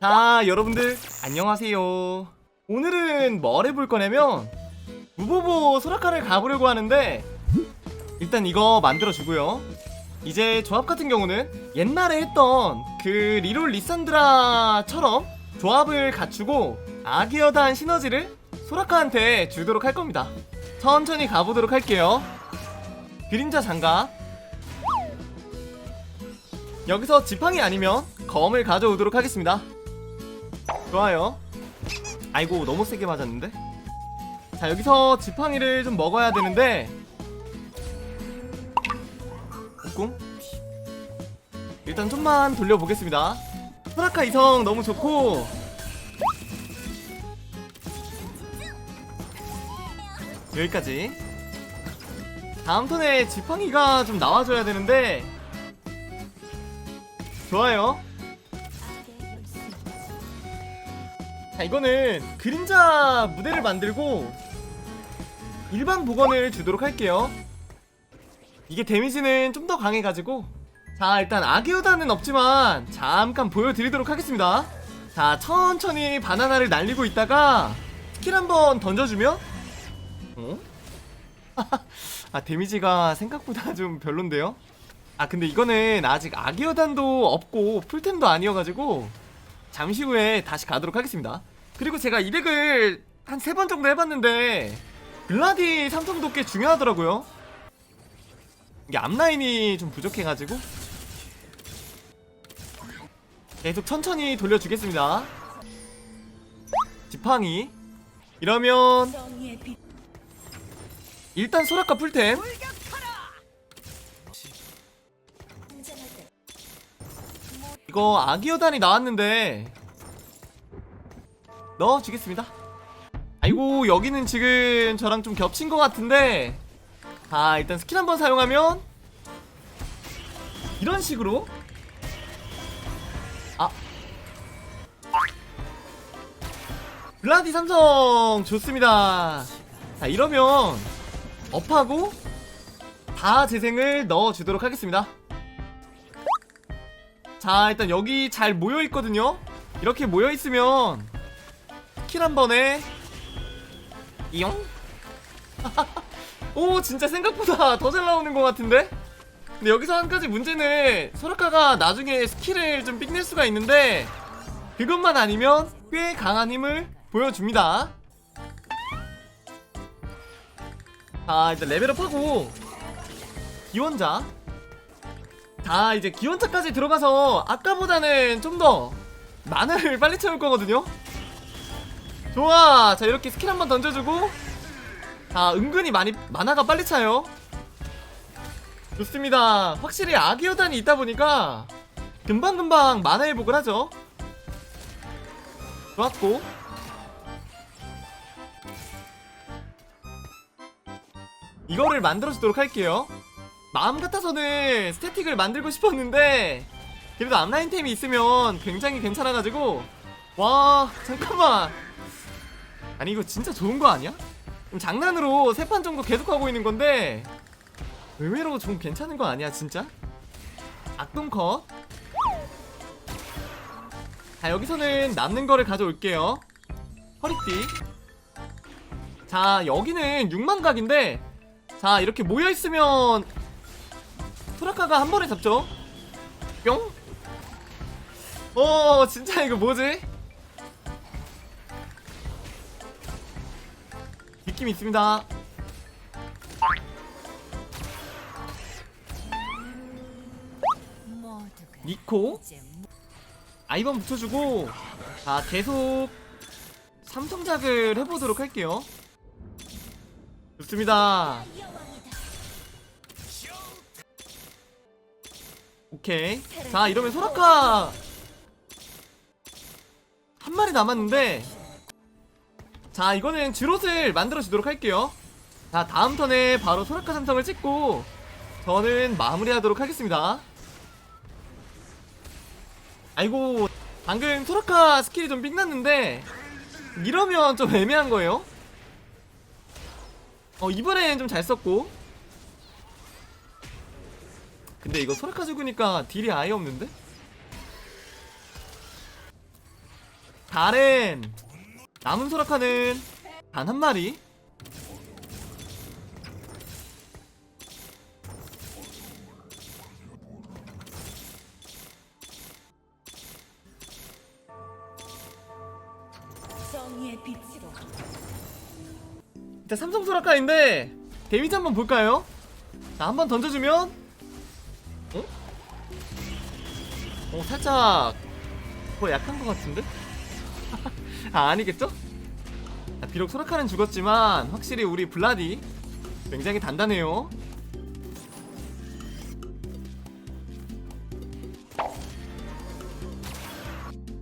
자 여러분들 안녕하세요. 오늘은 뭘 해볼 거냐면 무보보 소라카를 가보려고 하는데 일단 이거 만들어주고요. 이제 조합 같은 경우는 옛날에 했던 그 리롤 리산드라처럼 조합을 갖추고 아기어다한 시너지를 소라카한테 주도록 할 겁니다. 천천히 가보도록 할게요. 그림자 장갑 여기서 지팡이 아니면 검을 가져오도록 하겠습니다 좋아요. 아이고 너무 세게 맞았는데? 자 여기서 지팡이를 좀 먹어야 되는데. 꾹 일단 좀만 돌려보겠습니다. 소라카 이성 너무 좋고. 여기까지. 다음 턴에 지팡이가 좀 나와줘야 되는데. 좋아요 자 이거는 그림자 무대를 만들고 일반 복원을 주도록 할게요. 이게 데미지는 좀 더 강해가지고. 자 일단 아기우다는 없지만 잠깐 보여드리도록 하겠습니다. 자 천천히 바나나를 날리고 있다가 스킬 한번 던져주면? 어? 아 데미지가 생각보다 좀 별론데요? 아 근데 이거는 아직 아기어단도 없고 풀템도 아니어가지고 잠시 후에 다시 가도록 하겠습니다. 그리고 제가 200을 한세번 정도 해봤는데 글라디 삼성도 꽤 중요하더라고요. 이게 앞라인이 좀 부족해가지고 계속 천천히 돌려주겠습니다. 지팡이. 이러면 일단 소라카 풀템 이거 아기어단이 나왔는데. 넣어주겠습니다. 아이고 여기는 지금 저랑 좀 겹친 것 같은데. 아 일단 스킬 한번 사용하면 이런 식으로. 아. 블라디 삼성 좋습니다. 자 이러면 업하고 다 재생을 넣어주도록 하겠습니다 자 일단 여기 잘 모여있거든요. 이렇게 모여있으면 킬 한 번에 이용? 오 진짜 생각보다 더 잘 나오는 것 같은데? 근데 여기서 한 가지 문제는 소라카가 나중에 스킬을 좀 삑낼 수가 있는데 그것만 아니면 꽤 강한 힘을 보여줍니다. 자 일단 레벨업하고 기원자 자 이제 기원차까지 들어가서 아까보다는 좀 더 만화를 빨리 채울 거거든요? 좋아. 자 이렇게 스킬 한번 던져주고. 자 은근히 많이 만화가 빨리 차요. 좋습니다. 확실히 아기어단이 있다 보니까 금방금방 만화 회복을 하죠. 좋았고. 이거를 만들어주도록 할게요 마음 같아서는 스태틱을 만들고 싶었는데 그래도 앞라인 템이 있으면 굉장히 괜찮아가지고 와 잠깐만 아니 이거 진짜 좋은 거 아니야? 그럼 장난으로 세 판 정도 계속하고 있는 건데 의외로 좀 괜찮은 거 아니야 진짜? 악동 컷. 자 여기서는 남는 거를 가져올게요. 허리띠. 자 여기는 6만 각인데 자 이렇게 모여 있으면 소라카가 한 번에 잡죠. 뿅. 어 진짜 이거 뭐지? 느낌 있습니다. 니코 아이번 붙여주고 자 계속 삼성작을 해보도록 할게요 좋습니다 오케이. 자 이러면 소라카. 한 마리 남았는데. 자 이거는 드롯을 만들어 주도록 할게요. 자 다음 턴에 바로 소라카 삼성을 찍고 저는 마무리하도록 하겠습니다. 아이고 방금 소라카 스킬이 좀 삑났는데 이러면 좀 애매한 거예요. 어 이번엔 좀 잘 썼고 근데 이거 소라카 죽으니까 딜이 아예 없는데? 가렌 남은 소라카는 단 한 마리 일단 삼성 소라카인데 데미지 한번 볼까요? 자 한번 던져주면 어 살짝 뭐 약한 것 같은데? 아 아니겠죠? 자, 비록 소라카는 죽었지만 확실히 우리 블라디 굉장히 단단해요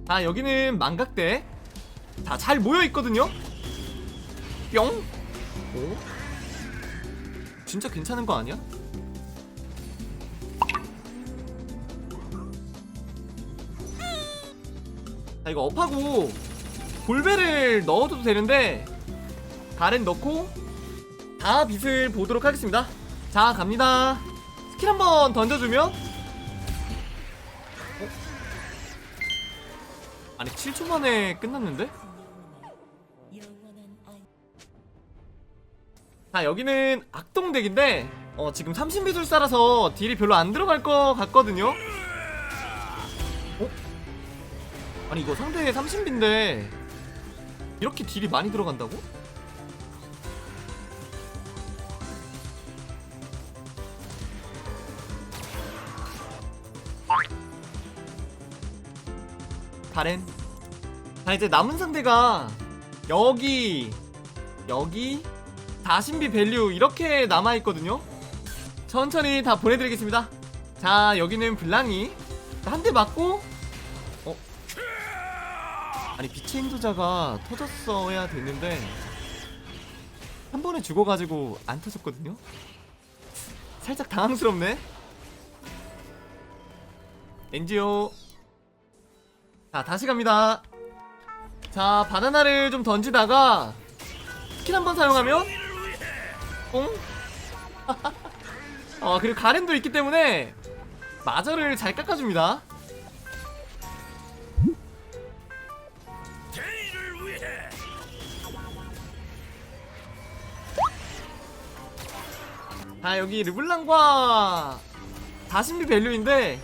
아 여기는 망각대 다 잘 모여있거든요? 뿅? 오? 진짜 괜찮은 거 아니야? 자 이거 업하고 골배를 넣어도 되는데 가렌 넣고 다 빛을 보도록 하겠습니다 자 갑니다 스킬 한번 던져주면 어? 아니 7초 만에 끝났는데? 자 여기는 악동덱인데 어 지금 30미술사라서 딜이 별로 안 들어갈 것 같거든요 아니 이거 상대 30인데 이렇게 딜이 많이 들어간다고? 가렌 자 이제 남은 상대가 여기 여기 다신비 밸류 이렇게 남아있거든요 천천히 다 보내드리겠습니다 자 여기는 블랑이 한 대 맞고 어? 아니 빛의 인도자가 터졌어야 됐는데 한 번에 죽어가지고 안 터졌거든요? 살짝 당황스럽네? 엔지오. 자 다시 갑니다. 자 바나나를 좀 던지다가 스킬 한 번 사용하면 뽕? 어 그리고 가렌도 있기 때문에 마저를 잘 깎아줍니다 자 여기 르블랑과 다신비 밸류인데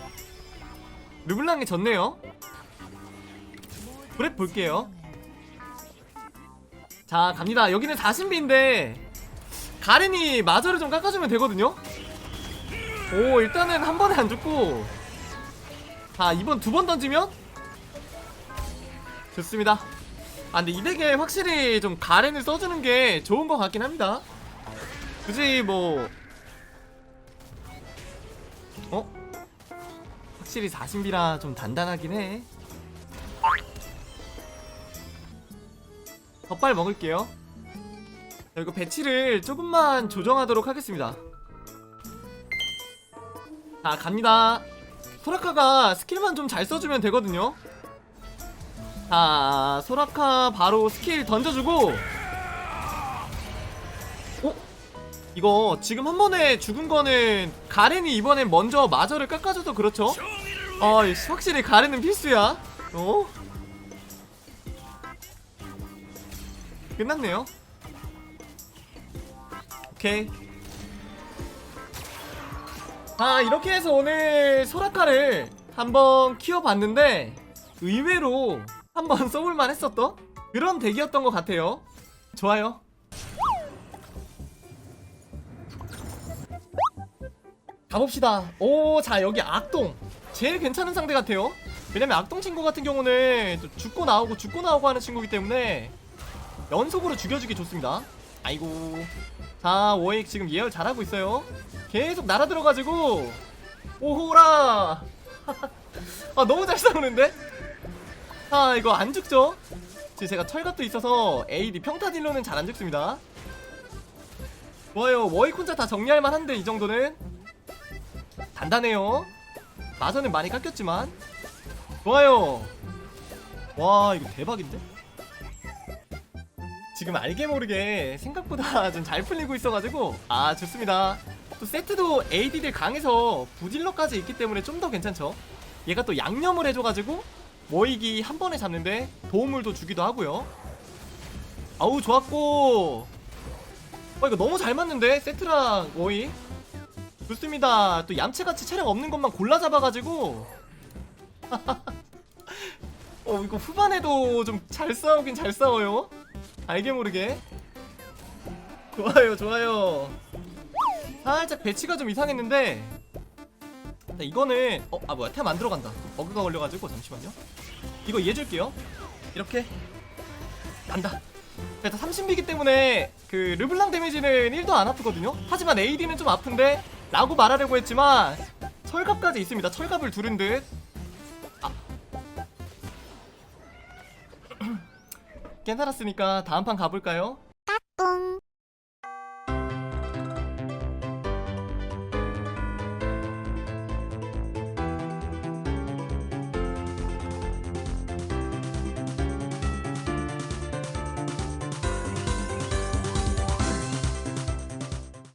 르블랑이 졌네요. 브렉 볼게요. 자 갑니다. 여기는 다신비인데 가렌이 마저를 좀 깎아주면 되거든요. 오 일단은 한 번에 안 죽고. 자 이번 두 번 던지면 좋습니다. 아 근데 이 덱에 확실히 좀 가렌을 써주는 게 좋은 것 같긴 합니다. 굳이 뭐 어? 확실히 40비라 좀 단단하긴 해. 덧발 먹을게요. 자, 이거 배치를 조금만 조정하도록 하겠습니다. 자 갑니다. 소라카가 스킬만 좀 잘 써주면 되거든요. 자 소라카 바로 스킬 던져주고 이거 지금 한 번에 죽은 거는 가렌이 이번엔 먼저 마저를 깎아줘서 그렇죠? 아이 확실히 가렌은 필수야. 어? 끝났네요. 오케이. 아 이렇게 해서 오늘 소라카를 한번 키워봤는데 의외로 한번 써볼만 했었던 그런 덱이었던 것 같아요. 좋아요 가봅시다. 오 자 여기 악동. 제일 괜찮은 상대 같아요. 왜냐면 악동 친구 같은 경우는 또 죽고 나오고 죽고 나오고 하는 친구이기 때문에 연속으로 죽여주기 좋습니다. 아이고. 자 워익 지금 예열 잘하고 있어요. 계속 날아들어가지고 오호라! 아 너무 잘 싸우는데? 아 이거 안 죽죠? 지금 제가 철갑도 있어서 AD 평타 딜로는 잘 안 죽습니다. 좋아요. 워익 혼자 다 정리할 만한데 이 정도는 단단해요. 마저는 많이 깎였지만. 좋아요. 와 이거 대박인데? 지금 알게 모르게 생각보다 좀 잘 풀리고 있어가지고. 아 좋습니다. 또 세트도 AD들 강해서 부딜러까지 있기 때문에 좀 더 괜찮죠? 얘가 또 양념을 해줘가지고 워익이 한 번에 잡는데 도움을도 주기도 하고요. 아우 좋았고. 어 이거 너무 잘 맞는데? 세트랑 워익 좋습니다. 또 얌체같이 체력 없는 것만 골라 잡아가지고. 어 이거 후반에도 좀 잘 싸우긴 잘 싸워요. 알게 모르게. 좋아요 좋아요. 살짝 배치가 좀 이상했는데. 자, 이거는 어 아 뭐야. 템 안 들어간다. 버그가 걸려가지고 잠시만요. 이거 이해해줄게요. 이렇게. 간다. 일단 30미기 때문에 그 르블랑 데미지는 1도 안 아프거든요. 하지만 AD는 좀 아픈데 라고 말하려고 했지만 철갑까지 있습니다 철갑을 두른 듯 아. 괜찮았으니까 다음 판 가볼까요?